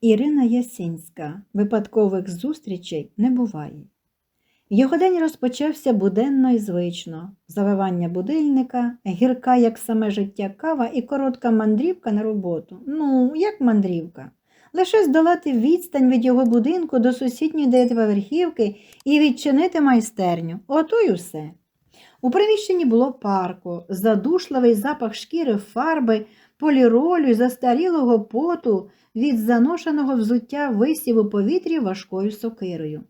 Ірина Ясінська. Випадкових зустрічей не буває. Його день розпочався буденно і звично. Завивання будильника, гірка, як саме життя кава, і коротка мандрівка на роботу. Ну, як мандрівка. Лише здолати відстань від його будинку до сусідньої дев'ятиповерхівки і відчинити майстерню. Ото й усе. У приміщенні було парку, задушливий запах шкіри, фарби, поліролю застарілого поту від заношеного взуття висів у повітрі важкою сокирою.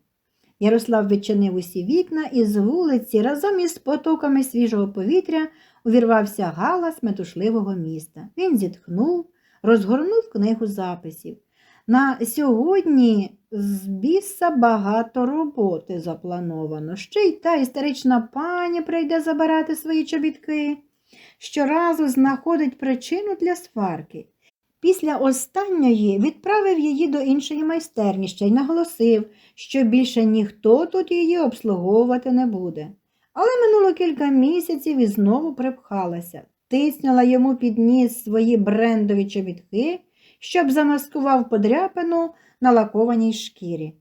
Ярослав відчинив усі вікна і з вулиці разом із потоками свіжого повітря увірвався галас метушливого міста. Він зітхнув, розгорнув книгу записів. На сьогодні з біса багато роботи заплановано. Ще й та історична пані прийде забирати свої чобітки. Щоразу знаходить причину для сварки. Після останньої відправив її до іншої майстерні ще й наголосив, що більше ніхто тут її обслуговувати не буде. Але минуло кілька місяців і знову припхалася, тиснула йому під ніс свої брендові чобітки, щоб замаскував подряпину на лакованій шкірі.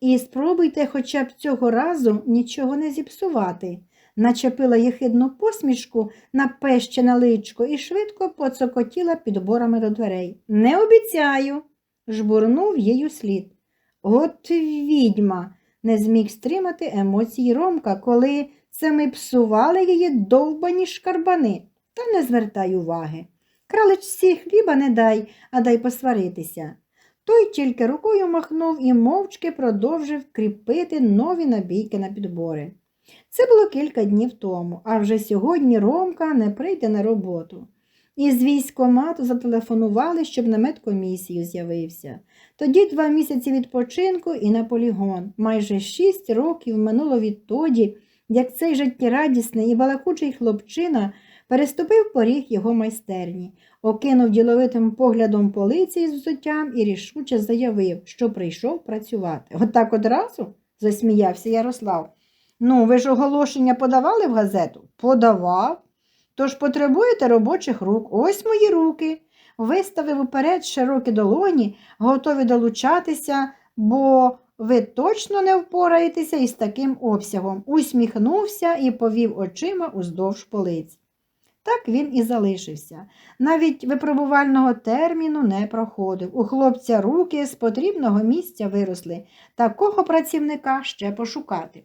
І спробуйте хоча б цього разу нічого не зіпсувати, начепила єхидну посмішку на пещене личко і швидко поцокотіла підборами до дверей. Не обіцяю, жбурнув їй слід. От відьма, не зміг стримати емоції Ромка, коли ми псували її довбані шкарбани. Та не звертай уваги. Кралечці хліба не дай, а дай посваритися. Той тільки рукою махнув і мовчки продовжив кріпити нові набійки на підбори. Це було кілька днів тому, а вже сьогодні Ромка не прийде на роботу. Із військомату зателефонували, щоб на медкомісію з'явився. Тоді два місяці відпочинку і на полігон. Майже шість років минуло відтоді, як цей життєрадісний і балакучий хлопчина переступив поріг його майстерні, окинув діловитим поглядом полиці з взуттям і рішуче заявив, що прийшов працювати. Отак одразу? засміявся Ярослав. Ну, ви ж оголошення подавали в газету? Подавав. Тож потребуєте робочих рук. Ось мої руки. Виставив уперед широкі долоні, готові долучатися, бо ви точно не впораєтеся із таким обсягом. Усміхнувся і повів очима уздовж полиць. Так він і залишився. Навіть випробувального терміну не проходив. У хлопця руки з потрібного місця виросли. Такого працівника ще пошукати.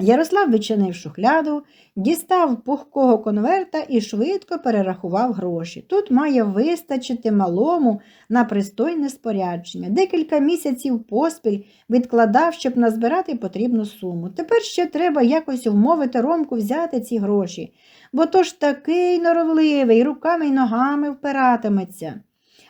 Ярослав відчинив шухляду, дістав пухкого конверта і швидко перерахував гроші. Тут має вистачити малому на пристойне спорядження. Декілька місяців поспіль відкладав, щоб назбирати потрібну суму. Тепер ще треба якось вмовити Ромку взяти ці гроші, бо то ж такий норовливий, руками й ногами впиратиметься.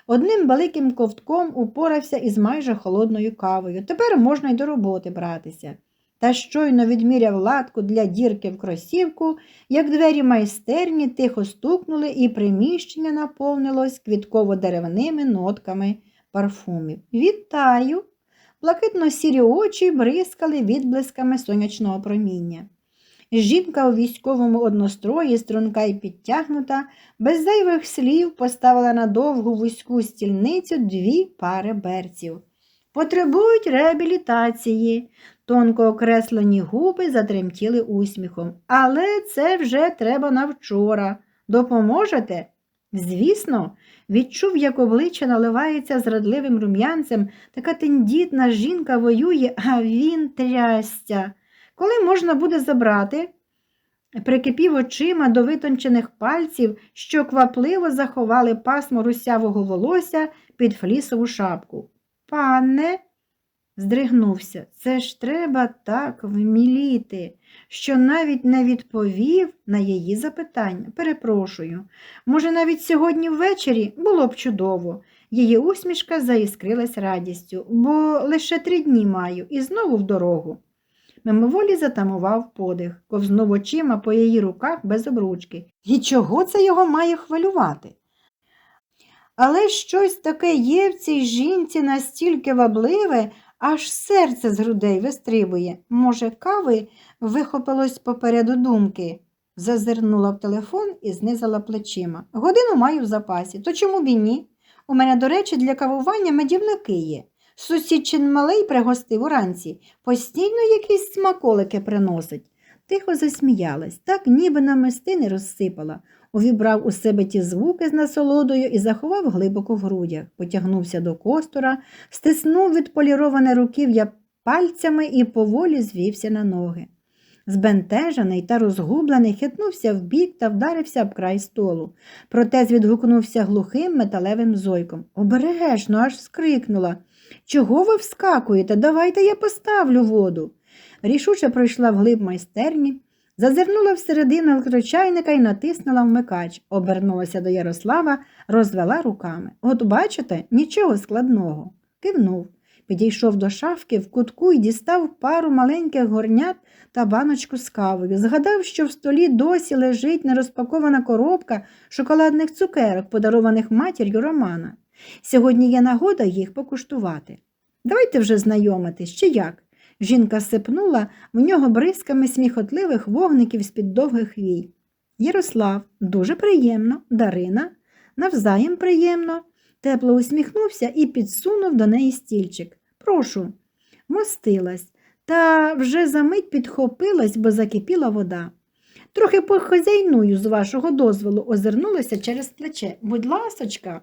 Одним великим ковтком упорався із майже холодною кавою. Тепер можна й до роботи братися та щойно відміряв латку для дірки в кросівку, як двері майстерні тихо стукнули, і приміщення наповнилось квітково-деревними нотками парфумів. Вітаю! Блакитно сірі очі бризкали відблисками сонячного проміння. Жінка у військовому однострої, струнка і підтягнута, без зайвих слів поставила на довгу вузьку стільницю дві пари берців. Потребують реабілітації. Тонко окреслені губи затремтіли усміхом. Але це вже треба на вчора. Допоможете? Звісно, відчув, як обличчя наливається зрадливим рум'янцем, така тендітна жінка воює, а він трястя. Коли можна буде забрати? Прикипів очима до витончених пальців, що квапливо заховали пасмо русявого волосся під флісову шапку. Пане, здригнувся, це ж треба так вміліти, що навіть не відповів на її запитання. Перепрошую. Може, навіть сьогодні ввечері було б чудово. Її усмішка заіскрилась радістю, бо лише три дні маю і знову в дорогу. Мимоволі затамував подих, ковзнув очима по її руках без обручки. І чого це його має хвилювати? Але щось таке є в цій жінці настільки вабливе, аж серце з грудей вистрибує. Може, кави вихопилось попереду думки. Зазирнула в телефон і знизала плечима. Годину маю в запасі, то чому б і ні? У мене, до речі, для кавування медівники є. Сусідчин малий пригостив уранці, постійно якісь смаколики приносить. Тихо засміялась, так ніби на мистини розсипала, увібрав у себе ті звуки з насолодою і заховав глибоко в грудях, потягнувся до костура, стиснув відполіроване руків'я пальцями і поволі звівся на ноги. Збентежений та розгублений хитнувся вбік та вдарився об край столу. Протез відгукнувся глухим металевим зойком. Обережно, аж скрикнула. Чого ви вскакуєте? Давайте я поставлю воду. Рішуче пройшла вглиб майстерні, зазирнула всередину електрочайника і натиснула вмикач, обернулася до Ярослава, розвела руками. От бачите, нічого складного. Кивнув. Підійшов до шафки в кутку і дістав пару маленьких горнят та баночку з кавою. Згадав, що в столі досі лежить нерозпакована коробка шоколадних цукерок, подарованих матір'ю Романа. Сьогодні є нагода їх покуштувати. Давайте вже знайомитись, чи як? Жінка сипнула в нього бризками сміхотливих вогників з-під довгих вій. Ярослав, дуже приємно, Дарина, навзаєм приємно, тепло усміхнувся і підсунув до неї стільчик. Прошу, мостилась, та вже за мить підхопилась, бо закипіла вода. Трохи похозяйную, з вашого дозволу, озирнулася через плече. Будь ласочка.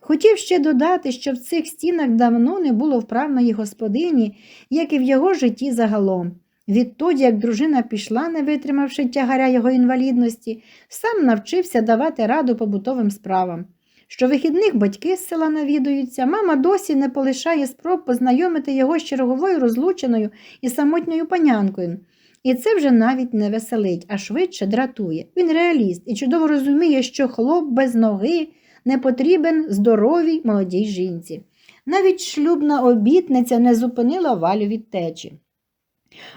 Хотів ще додати, що в цих стінах давно не було вправної господині, як і в його житті загалом. Відтоді, як дружина пішла, не витримавши тягаря його інвалідності, сам навчився давати раду побутовим справам. Щовихідних батьки з села навідуються, мама досі не полишає спроб познайомити його з черговою розлученою і самотньою панянкою. І це вже навіть не веселить, а швидше дратує. Він реаліст і чудово розуміє, що хлоп без ноги не потрібен здоровій молодій жінці. Навіть шлюбна обітниця не зупинила валю від течі.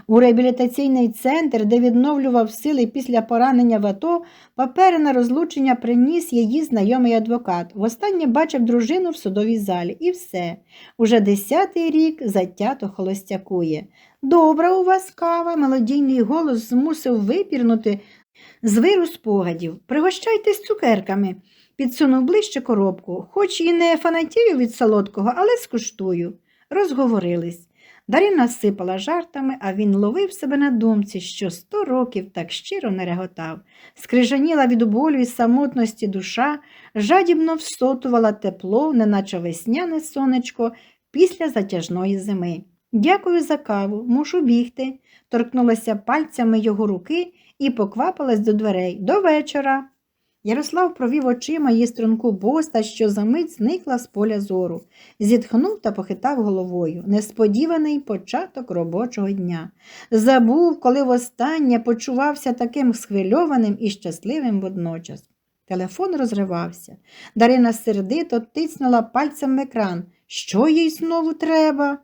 У реабілітаційний центр, де відновлював сили після поранення в АТО, папери на розлучення приніс її знайомий адвокат. Востаннє бачив дружину в судовій залі. І все. Уже десятий рік затято холостякує. Добра у вас кава, мелодійний голос змусив випірнути з виру спогадів. Пригощайтесь цукерками. Підсунув ближче коробку, хоч і не фанатію від солодкого, але скуштую. Розговорились. Дарина сипала жартами, а він ловив себе на думці, що сто років так щиро не реготав. Скрижаніла від болю і самотності душа, жадібно всотувала тепло, неначе весняне сонечко після затяжної зими. Дякую за каву, мушу бігти, торкнулася пальцями його руки і поквапилась до дверей. До вечора. Ярослав провів очима її струнку поста, що за мить зникла з поля зору, зітхнув та похитав головою. Несподіваний початок робочого дня. Забув, коли востаннє почувався таким схвильованим і щасливим водночас. Телефон розривався. Дарина сердито тиснула пальцем в екран. Що їй знову треба?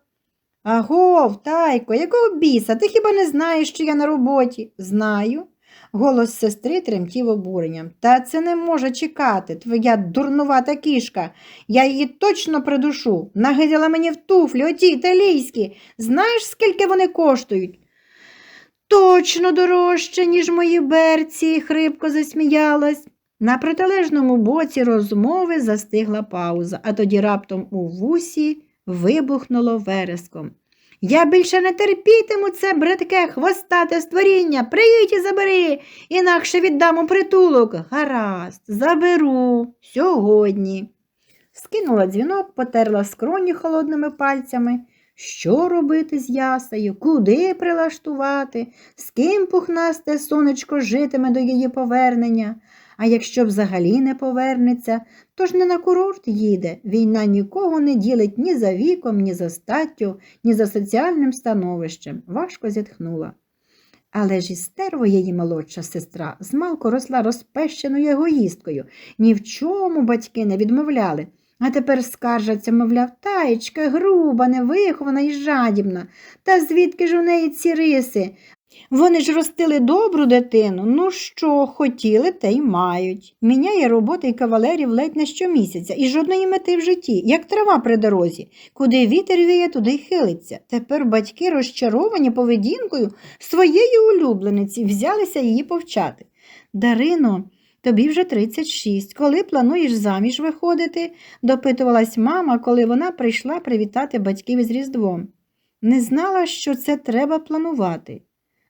Агов, тайко, якого біса? Ти хіба не знаєш, що я на роботі? Знаю. Голос сестри тремтів обуренням. Та це не може чекати, твоя дурнувата кішка. Я її точно придушу. Нагиділа мені в туфлі, оті італійські. Знаєш, скільки вони коштують? Точно дорожче, ніж мої берці, хрипко засміялась. На протилежному боці розмови застигла пауза, а тоді раптом у вусі вибухнуло вереском. Я більше не терпітиму це бридке хвостате створіння. Приїдь і забери, інакше віддам у притулок. Гаразд, заберу сьогодні. Скинула дзвінок, потерла скроні холодними пальцями. Що робити з ясею, куди прилаштувати, з ким пухнасте сонечко житиме до її повернення. А якщо взагалі не повернеться, то ж не на курорт їде. Війна нікого не ділить ні за віком, ні за статтю, ні за соціальним становищем. Важко зітхнула. Але ж і стерво її молодша сестра змалку росла розпещеною егоїсткою. Ні в чому батьки не відмовляли. А тепер скаржаться, мовляв, таєчка груба, невихована і жадібна. Та звідки ж у неї ці риси? Вони ж ростили добру дитину, ну що, хотіли, те й мають. Міняє роботи й кавалерів ледь не щомісяця, і жодної мети в житті, як трава при дорозі. Куди вітер віє, туди й хилиться. Тепер батьки, розчаровані поведінкою своєї улюблениці, взялися її повчати. Дарино, Тобі вже 36. Коли плануєш заміж виходити? допитувалась мама, коли вона прийшла привітати батьків із Різдвом. Не знала, що це треба планувати.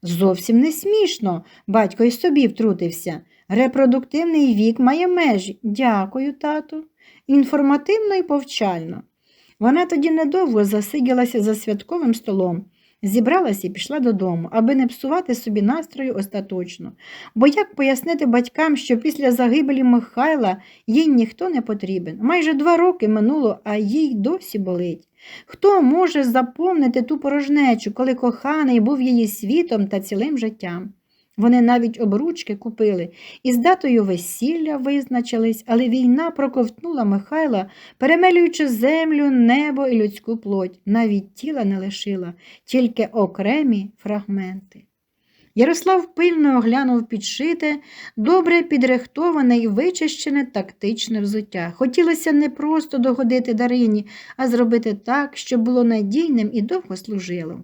Зовсім не смішно, батько й собі втрутився. Репродуктивний вік має межі. Дякую, тату. Інформативно і повчально. Вона тоді недовго засиділася за святковим столом, зібралася і пішла додому, аби не псувати собі настрою остаточно. Бо як пояснити батькам, що після загибелі Михайла їй ніхто не потрібен? Майже два роки минуло, а їй досі болить. Хто може заповнити ту порожнечу, коли коханий був її світом та цілим життям? Вони навіть обручки купили і з датою весілля визначились, але війна проковтнула Михайла, перемелюючи землю, небо і людську плоть, навіть тіла не лишила, тільки окремі фрагменти. Ярослав пильно оглянув підшите, добре підрихтоване і вичищене тактичне взуття. Хотілося не просто догодити Дарині, а зробити так, щоб було надійним і довго служило.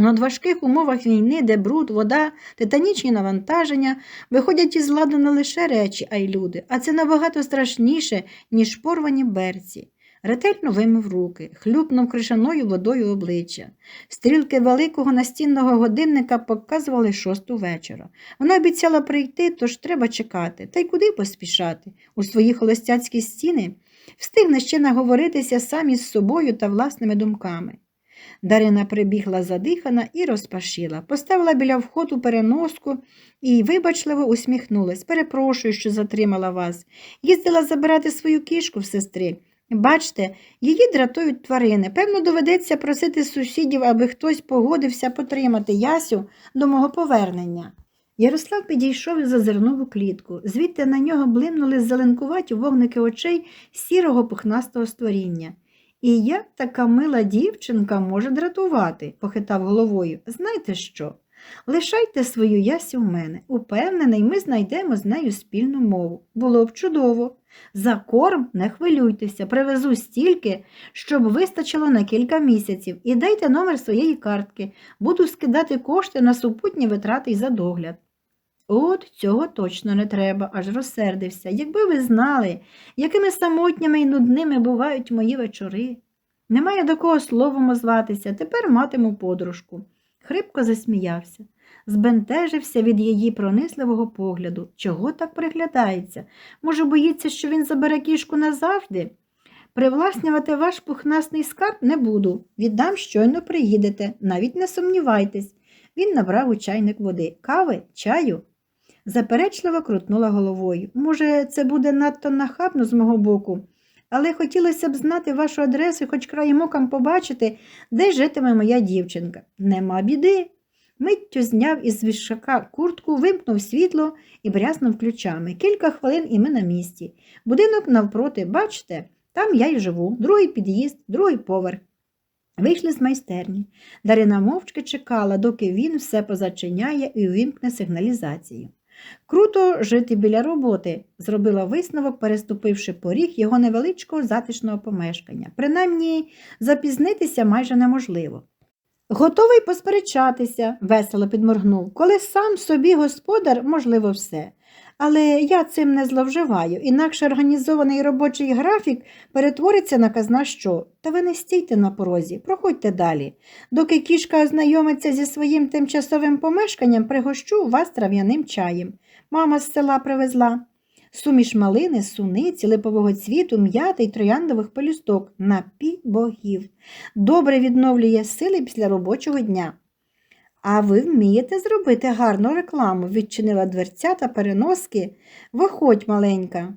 У надважких умовах війни, де бруд, вода, титанічні навантаження, виходять із ладу не лише речі, а й люди, а це набагато страшніше, ніж порвані берці. Ретельно вимив руки, хлюпнув кришаною водою обличчя. Стрілки великого настінного годинника показували шосту вечора. Вона обіцяла прийти, тож треба чекати, та й куди поспішати. У свої холостяцькі стіни встигне ще наговоритися сам із собою та власними думками. Дарина прибігла задихана і розпашила, поставила біля входу переноску і вибачливо усміхнулась. Перепрошую, що затримала вас. Їздила забирати свою кішку в сестри. Бачте, її дратують тварини. Певно, доведеться просити сусідів, аби хтось погодився потримати Ясю до мого повернення. Ярослав підійшов і зазирнув у клітку. Звідти на нього блимнули зеленкуваті вогники очей сірого пухнастого створіння. І як така мила дівчинка може дратувати, похитав головою. Знаєте що? Лишайте свою ясю в мене. Упевнений, ми знайдемо з нею спільну мову. Було б чудово. За корм не хвилюйтеся, привезу стільки, щоб вистачило на кілька місяців, і дайте номер своєї картки. Буду скидати кошти на супутні витрати й за догляд. От цього точно не треба, аж розсердився. Якби ви знали, якими самотніми і нудними бувають мої вечори. Немає до кого словом озватися, тепер матиму подружку. Хрипко засміявся, збентежився від її пронисливого погляду. Чого так приглядається? Може, боїться, що він забере кішку назавжди? Привласнювати ваш пухнасний скарб не буду. Віддам, щойно приїдете, навіть не сумнівайтесь. Він набрав у чайник води. Кави, чаю. Заперечливо крутнула головою. Може, це буде надто нахабно з мого боку, але хотілося б знати вашу адресу і хоч краєм оком побачити, де житиме моя дівчинка. Нема біди. Миттю зняв із вішака куртку, вимкнув світло і брязнув ключами. Кілька хвилин і ми на місці. Будинок навпроти, бачите, там я й живу, другий під'їзд, другий поверх. Вийшли з майстерні. Дарина мовчки чекала, доки він все позачиняє і увімкне сигналізацію. Круто жити біля роботи, зробила висновок, переступивши поріг його невеличкого затишного помешкання. Принаймні, запізнитися майже неможливо. Готовий посперечатися, весело підморгнув. Коли сам собі господар, можливо, все. Але я цим не зловживаю, інакше організований робочий графік перетвориться на казна що. Та ви не стійте на порозі, проходьте далі. Доки кішка ознайомиться зі своїм тимчасовим помешканням, пригощу вас трав'яним чаєм. Мама з села привезла. Суміш малини, суниці, липового цвіту, м'яти й трояндових пелюсток. Напій богів. Добре відновлює сили після робочого дня. А ви вмієте зробити гарну рекламу, відчинила дверця та переноски. Виходь, маленька.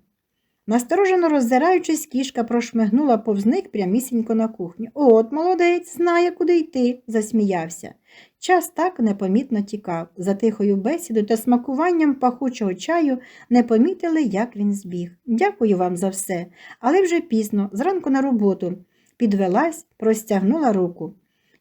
Насторожено роззираючись, кішка прошмигнула повз них прямісінько на кухню. От, молодець, знає, куди йти, засміявся. Час так непомітно тікав. За тихою бесідою та смакуванням пахучого чаю не помітили, як він збіг. Дякую вам за все, але вже пізно, зранку на роботу. Підвелась, простягнула руку.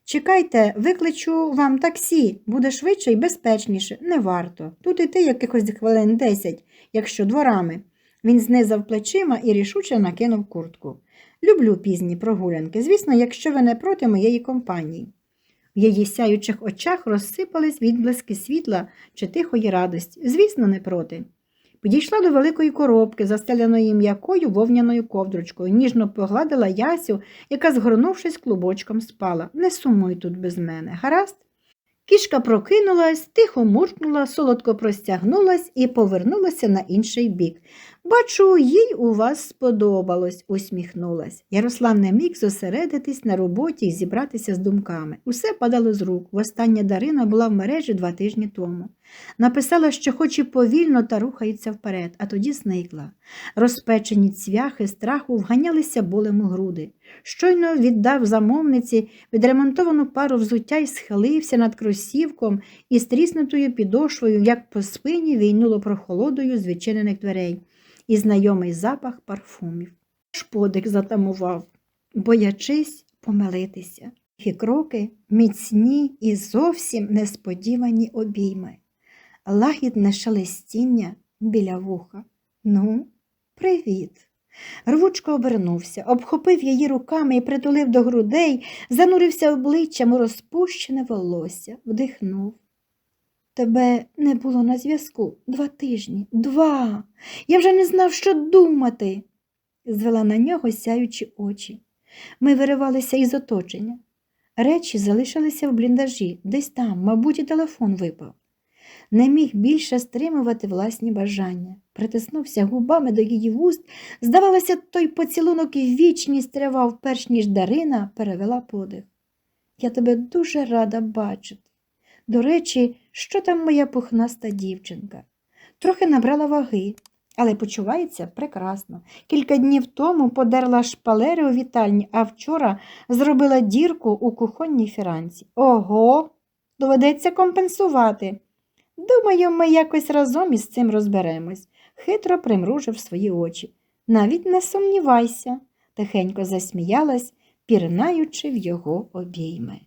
Чекайте, викличу вам таксі, буде швидше і безпечніше. Не варто. Тут іти якихось хвилин десять, якщо дворами. Він знизав плечима і рішуче накинув куртку. Люблю пізні прогулянки, звісно, якщо ви не проти моєї компанії. В її сяючих очах розсипались відблиски світла чи тихої радості. Звісно, не проти. Підійшла до великої коробки, застеленої м'якою вовняною ковдрочкою, ніжно погладила Ясю, яка, згорнувшись клубочком, спала. Не сумуй тут без мене, гаразд? Кішка прокинулась, тихо муркнула, солодко простягнулась і повернулася на інший бік. Бачу, їй у вас сподобалось, усміхнулась. Ярослав не міг зосередитись на роботі і зібратися з думками. Усе падало з рук. Востаннє Дарина була в мережі два тижні тому. Написала, що хоч і повільно та рухається вперед, а тоді зникла. Розпечені цвяхи страху вганялися болем у груди. Щойно віддав замовниці відремонтовану пару взуття і схилився над кросівком і стріснутою підошвою, як по спині війнуло прохолодою з відчинених дверей, і знайомий запах парфумів. Шподик затамував, боячись помилитися. І кроки міцні і зовсім несподівані обійми, лагідне шелестіння біля вуха. Ну, привіт. Рвучко обернувся, обхопив її руками і притулив до грудей, занурився обличчям у розпущене волосся, вдихнув. Тебе не було на зв'язку два тижні, два. Я вже не знав, що думати. Звела на нього сяючі очі. Ми виривалися із оточення. Речі залишилися в бліндажі, десь там, мабуть, і телефон випав. Не міг більше стримувати власні бажання. Притиснувся губами до її вуст. Здавалося, той поцілунок і вічність тривав, перш ніж Дарина перевела подих. Я тебе дуже рада бачити. До речі, що там моя пухнаста дівчинка? Трохи набрала ваги, але почувається прекрасно. Кілька днів тому подерла шпалери у вітальні, а вчора зробила дірку у кухонній фіранці. Ого, доведеться компенсувати. Думаю, ми якось разом із цим розберемось, хитро примружив свої очі. Навіть не сумнівайся, тихенько засміялась, пірнаючи в його обійми.